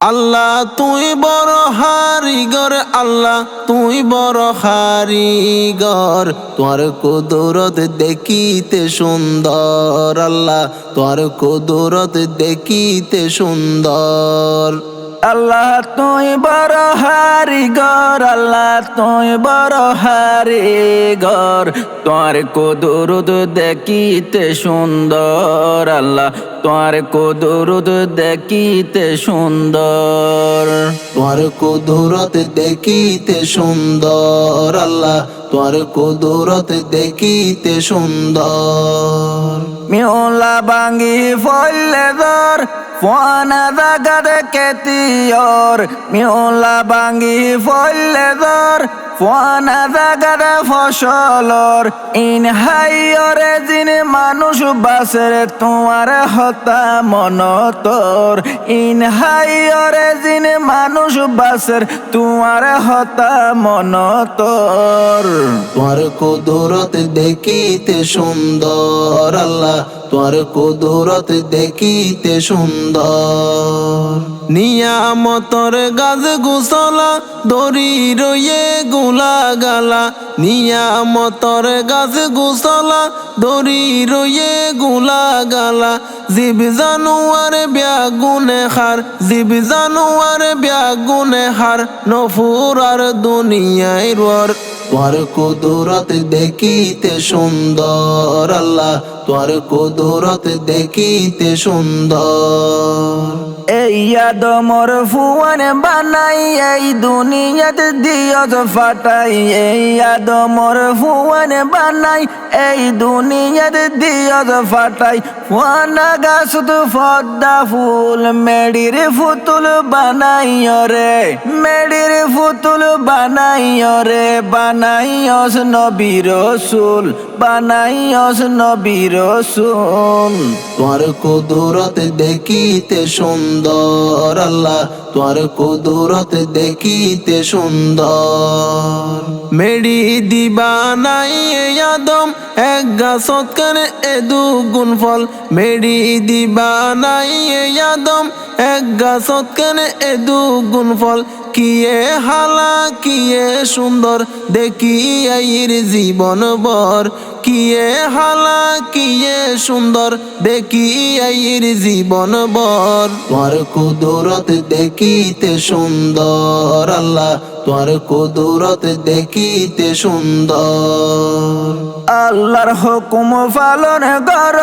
আল্লাহ তুই বড় হারিগর, আল্লাহ তুই বড় হারিগর। তোর কুদরত দেখিতে সুন্দর, আল্লাহ তোর কুদরত দেখিতে সুন্দর। আল্লাহ তুই বড় হারিগর আল্লাহ তুই বড় হারিগর তোর কুদরত দেখিতে সুন্দর আল্লাহ তোর কুদরত দেখিতে সুন্দর। তোর কুদরত দেখিতে সুন্দর আল্লাহ তোর কুদরত দেখিতে সুন্দর। মিউলা বাঙ্গি ফলে দর ফোনা জাগাতে কেতিয়র, মিউলা বাঙ্গি ফলে দর ফোনা ইন হাইয়রে জিন মানুষ বাসের তোমার হতা মন তোর ইন হাইয়রে জিন মানুষ বাসের তোমার হতা মন তোর তোর কুদরত দেখিতে সুন্দর আল্লাহ। তোর কুদরত দেখিতে সুন্দর। নিয়ামতর গাছ গুসলা দড়ি রয়ে গুলা গালা। নিয়ামতর গাছ গুসলা দড়ি রয়ে গুলা গালা। জীব জানুয়ার ব্যাগুনে হার, জীব জানুয়ার ব্যাগুনে হার। নফুর আর দুনিয়ায় রর। তোর কুদরত দেখিতে সুন্দর আল্লাহ তোমার কুদরত দেখিতে সুন্দর। এই আদমর ফুয়ান বানাই, এই দুনিয়াতে দিয়ত ফাটাই। এই আদমর ফুয়ান বানাই, এই দুনিয়াতে দিয়ত ফাটাই। ফুয়ানা গাছ তো ফদ্দা ফুল, মেডির ফুতুল বানাই রে মেডির ফুতুল বানাই রে বানাই অস নবীর রসুল, বানাই অস নবীর রসুল। তোর কুদরত দেখিতে সুন্দর আল্লাহ তোর কুদরত দেখিতে সুন্দর। মেডি দিবা নাই আদম, এক গাছত কানে এ দুগুণ ফল। মেডি দিবা নাই আদম, এক গাছত কানে এ দুগুণ ফল। কিয়ে হালা, কিয়ে সুন্দর, দেখি আইর জীবন বর কিয়ে হালা, কিয়ে সুন্দর, দেখি আইর জীবন বর তোর কুদরত দেখিতে সুন্দর, আল্লাহ তোর কুদরত দেখিতে সুন্দর। আল্লাহর হুকুম পালন কর,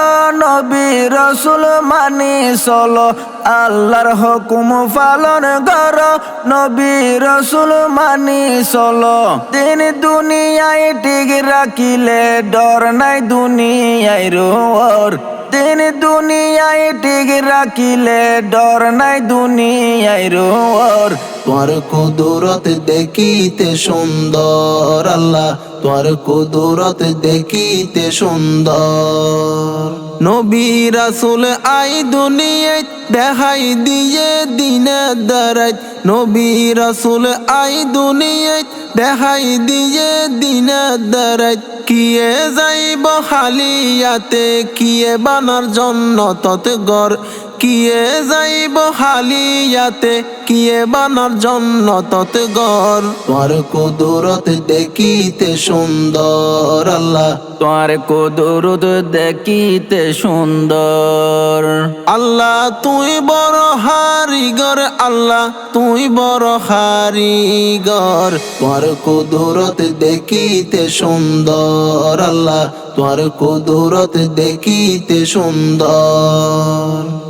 নবী রসুল মানি চলো। আল্লাহর হুকুম পালন কর, নবী রসুল মানি চলো। দিন দুনিয়ায় ঠিক রাখিলে, ডর নাই দুনিয়ায় রোর দিন দুনিয়ায় ঠিক রাখিলে ডর নাই দুনিয়ায় রোর তোর কুদরত দেখিতে সুন্দর আল্লাহ। তোর কুদরত দেখিতে সুন্দর। নবী রাসুল আই দুনিয়ায় দেখাই দিয়ে দিনে দাঁড়াই নবী রাসুল আই দুনিয়ায় দেখাই দিয়ে দিনে দরাই কিয়ে যাইব হালিয়াতে, কিয়ে বানার জন্য তত গড় কিয়ে যাইব হালিয়াতে কিয়ে বানার জন্য তত গর। তোর কুদরত দেখিতে সুন্দর আল্লাহ। তোর কুদরত দেখিতে সুন্দর। আল্লাহ তুই বড় হারিগর আল্লাহ তুই বড় হারিগর। তোর কুদরত দেখিতে সুন্দর আল্লাহ। তোর কুদরত দেখিতে সুন্দর।